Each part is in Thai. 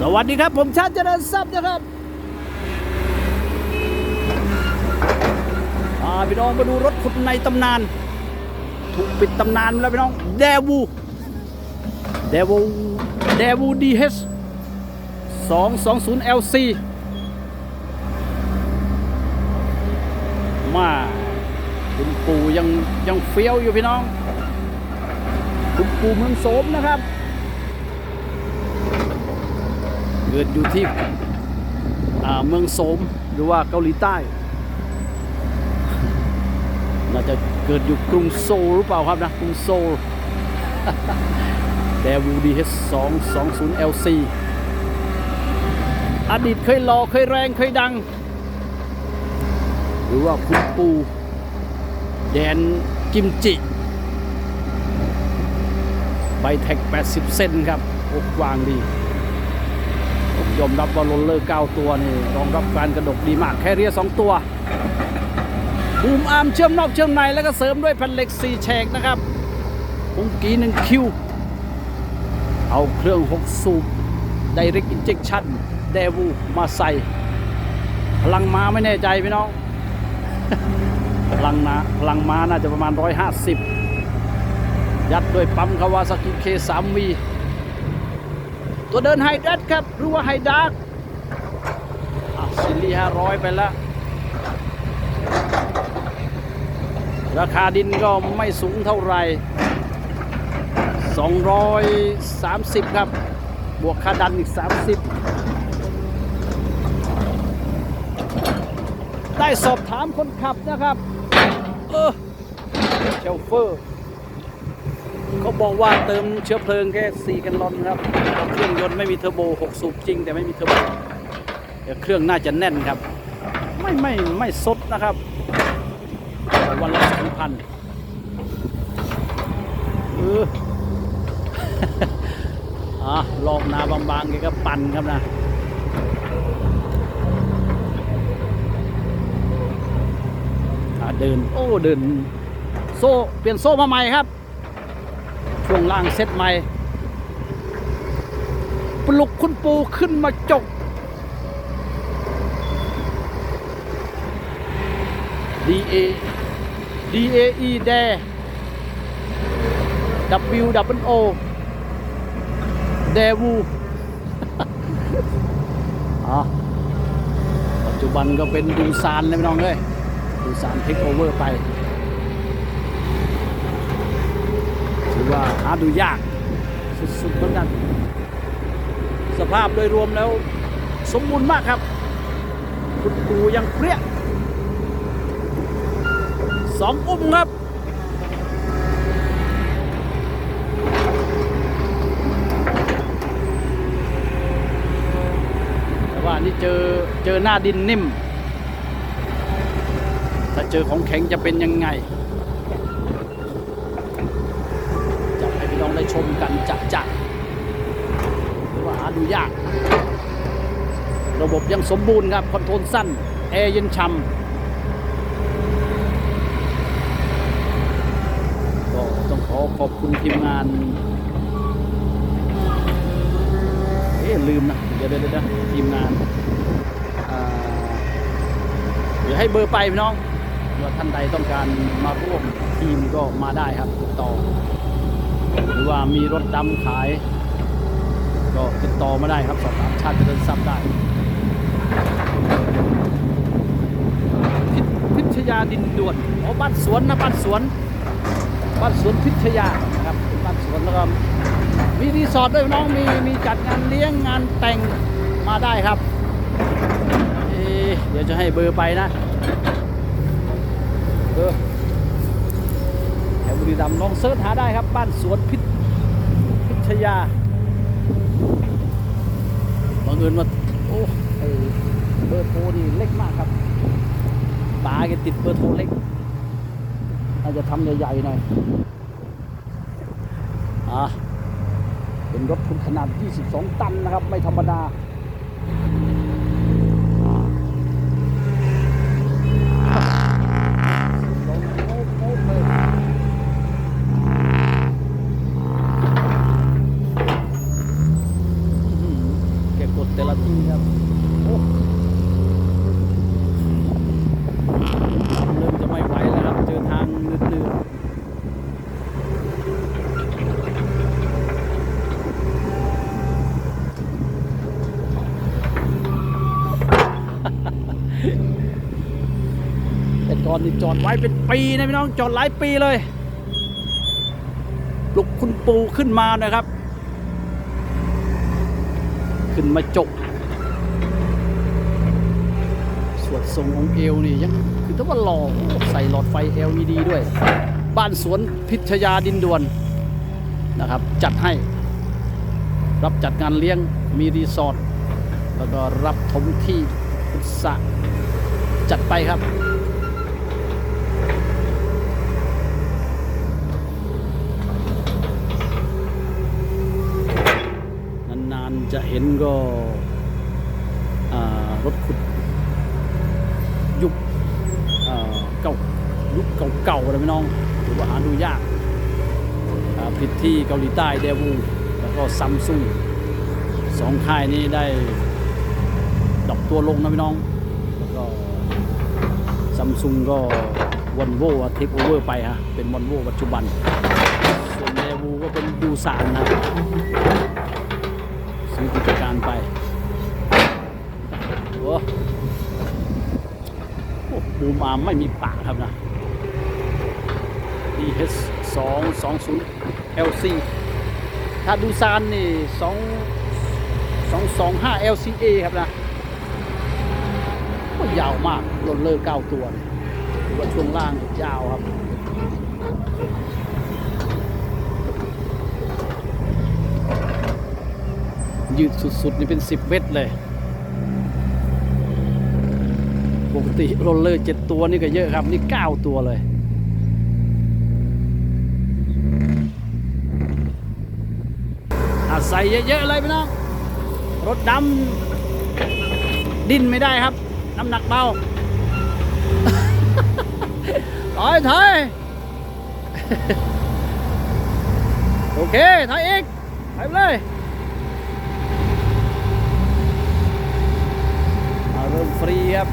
สวัสดีครับ ผมชาติเจริญทรัพย์นะครับอ่าพี่น้องมาดูรถขุดในตำนาน ถูกปิดตำนานแล้วพี่น้องเดวูเดวูเดวูดีเฮสสองสองศูนย์เอลซีมาคุณปู่ยังยังเฟี้ยวอยู่พี่น้อง คุณปู่เมืองโสมนะครับ เกิดอยู่ที่เมืองโสมหรือว่าเกาหลีใต้ น่าจะเกิดอยู่กรุงโซลหรือเปล่าครับนะกรุงโซลแดวูดีเฮสสองสองศูนย์เอลซีอดีตเคยหล่อเคยแรงเคยดัง หรือว่าคุณปูแดนกิมจิใบแท็ก 80 เซนครับอกวางดี ยอมรับว่าโรลเลอร์9ตัวนี่รองรับการกระดกดีมากแค่เรียสองตัวบูมอาร์มเชื่อมนอกเชื่อมในแล้วก็เสริมด้วยแผ่นเหล็ก4แฉกนะครับปุงกีหนึ่งคิว เอาเครื่อง6สูบ Direct Injection เดวูมาใส่ พลังม้าไม่แน่ใจพี่น้อง พลังนะพลังม้าน่าจะประมาณ 150 ยัดด้วยปั๊มคาวาซากิเค3 v ตัวเดินไฮดัตครับหรือว่าไฮดาร์กซิลี่ห้าร้อยไปแล้ว ราคาดินก็ไม่สูงเท่าไหร่ 230 ครับ บวกค่าดันอีก 30 ได้สอบถามคนขับนะครับ เออเชลเฟอร์ เขาบอกว่าเติมเชื้อเพลิงแค่4กันลอนครับ เครื่องยนต์ไม่มีเทอร์โบ 6 สูบจริง แต่ไม่มีเทอร์โบเครื่องน่าจะแน่นครับ ไม่ไม่ไม่ซดนะครับ วันละสองพันเอออะลอกนาบางๆแกก็ปั่นครับนะอะเดิน โอ้ เดิน โซ่ เปลี่ยนโซ่มาใหม่ครับ ช่วงล่างเซ็ตใหม่ ปลุกคุณปูขึ้นมาจก DA DAE แด W W O เดวูอะปัจจุบันก็เป็นดูซานเลยพี่น้องเลยดูซานเทคโอเวอร์ไป ถือว่าหาดูยากสุดๆเหมือนกัน สภาพโดยรวมแล้ว สมบูรณ์มากครับคุณปูยังเปรี้ยสองอุ้มครับแต่ว่านี่เจอเจอหน้าดินนิ่ม ถ้าเจอของแข็งจะเป็นยังไง จะให้พี่น้องได้ ชมกันจัดจัดหรือว่าหาดูยาก ระบบยังสมบูรณ์ครับ คอนโทรลสั้น แอร์เย็นช่ำก็ต้องขอขอบคุณทีมงาน เอ๊ลืมนะ เดี๋ยวเดี๋ยวเดี๋ยวทีมงานเดี๋ยวให้เบอร์ไปพี่น้องว่าท่านใดต้องการมาร่วมทีมก็มาได้ครับติดต่อ หรือว่ามีรถดำขาย ก็ติดต่อมาได้ครับสอบถามชาติเจริญทรัพย์ได้พิพิชยาดินด่วนอ๋อบ้านสวนนะบ้านสวน บ้านสวนพิชยานะครับบ้านสวนแล้วก็มีรีสอร์ทด้วยน้องมีมีจัดงานเลี้ยงงานแต่งมาได้ครับเเดี๋ยวจะให้เบอร์ไปนะเออ วบุรีรัมย์ลองเสิร์ชหาได้ครับ บ้านสวนพิพิชยาบังเอิญว่าโอ้ไอเบอร์โทรนี่เล็กมากครับตาแกติดเบอร์โทรเล็กน่าจะทำใหญ่ๆหน่อยอะเป็นรถคุณขนาด 22 ตันนะครับ ไม่ธรรมดา แกกดแต่ละทีครับโอ้เริ่มจะไม่ไหวแล้วครับ เจอทางลื่นๆแต่ก่อนนี่จอดไว้เป็นปีนะพี่น้องจอดหลายปีเลยปลุกคุณปูขึ้นมานะครับ ขึ้นมาจกสวดทรงองค์เอวนี่ยังคือถ้าว่าหล่อโอ้ใส่หลอดไฟ LED ด้วย บ้านสวนพิชยาดินดวนนะครับ จัดให้รับจัดงานเลี้ยงมีรีสอร์ทแล้วก็รับถมที่พุทธะจัดไปครับ นานๆ จะเห็นก็รถขุดยุคเก่ายุคเก่าๆเลยพี่น้องถือว่าหาดูยากผิดที่เกาหลีใต้เดวูแล้วก็ซัมซุงสองค่ายนี้ได้ดอปตัวลงนะพี่น้อง แล้วก็ซัมซุงก็วันโวเทคโอเวอร์ไปฮะเป็นวันโวปัจจุบัน ส่วนเดวูก็เป็นดูซานนะ ซื้อกิจการไปโอ้โอ้บูมอาร์มไม่มีปากครับนะ DH 2 2 0 LC ถ้าดูซานนี่2 2 2 5 LCA ครับนะก็ยาวมากรถเลอร์9ตัวเนี่ยถือว่าช่วงล่างยาวครับ ยืดสุดๆ นี่เป็น 10 เมตรเลย ปกติโรลเลอร์7ตัวนี่ก็เยอะครับ นี่ 9 ตัวเลย อาใส่เยอะๆ เลยพี่น้อง รถดำดิ้นไม่ได้ครับ น้ำหนักเบาถอยถอยโอเคถอยอีกถอยไปเลย เริ่มฟรีครับ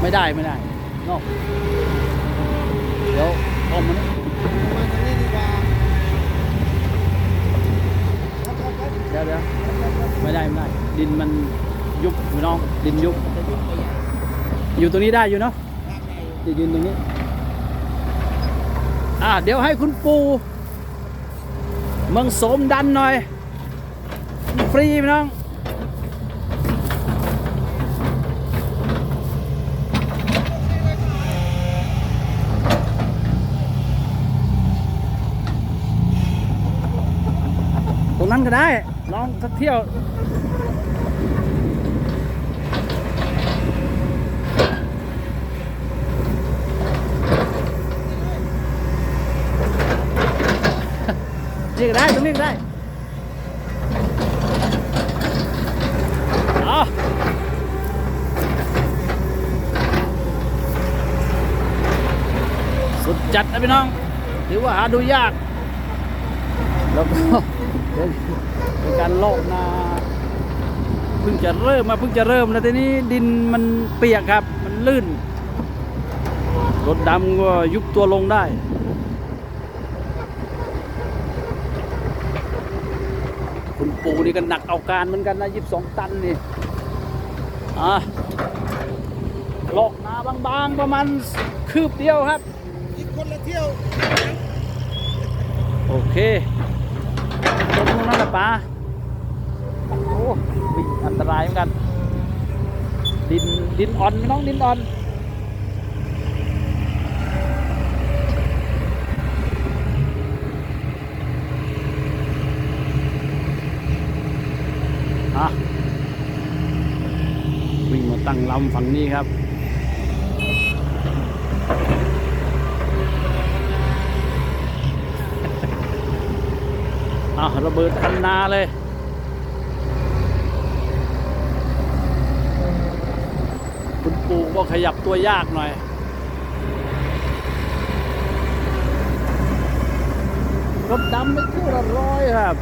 ไม่ได้ไม่ได้นอกเดี๋ยวอมมันมาทางนี้ดีกว่าเดี๋ยวเดี๋ยวไม่ได้ไม่ได้ ดินมันยุบพี่น้อง ดินยุบ อยู่ตรงนี้ได้อยู่เนาะจะยืนตรงนี้ อ่าเดี๋ยวให้คุณปูเมืองโสมดันหน่อย ฟรีพี่น้อง รงนั้นก็ได้ ลองสักเที่ยว นี่ก็ได้ ตรงนี้ก็ได้เอาสุดจัดนะพี่น้องถือว่าหาดูยาก แล้วก็ เป็นเป็นการลอกนาเพิ่งจะเริ่มมาเพิ่งจะเริ่มแล้วทีนี้ดินมันเปียกครับ มันลื่นรถดำก็ยุบตัวลงได้คุณปูนี่ก็หนักเอาการเหมือนกันนะยี่สิบสองตันนี่อะลอกนาบางๆประมาณคืบเดียวครับอีกคนละเที่ยว โอเคตรง นั่นแหละป้าโอ้โหวิ่งอันตรายเหมือนกัน ดินดินอ่อนน้องดินอ่อนอะวิ่งมาตั้งลำฝั่งนี้ครับ ระเบิดคันนาเลยคุณปู่ก็ขยับตัวยากหน่อยรถดำไม่คู่ละร้อยครับ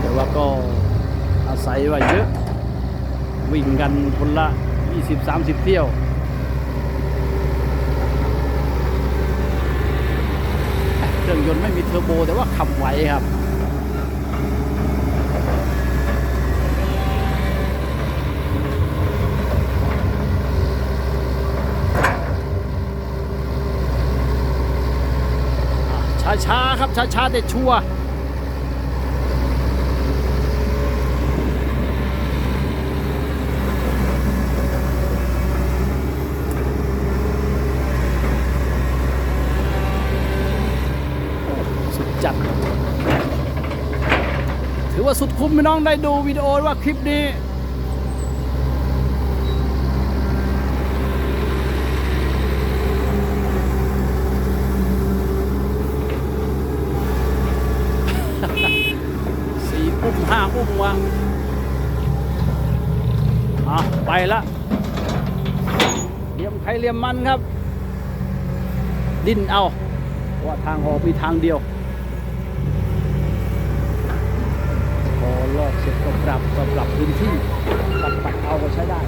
แต่ว่าก็อาศัยว่าเยอะ วิ่งกันคนละ 20-30 เที่ยว เครื่องยนต์ไม่มีเทอร์โบ แต่ว่าขับไหวครับช้าๆครับช้าๆแต่ชัวร์สุดจัด ถือ ว่าสุดคุ้มพี่น้องได้ดูวิดีโอว่าคลิปนี้สี่อุ้มห้าอุ้มวางอะไปละเลียมใครเลียมมันครับ ดิ้นเอาเพราะว่าทางออกมีทางเดียว ก็ปรับกปรับพื้นที่ปรับปัดเอาก็ใช้ได้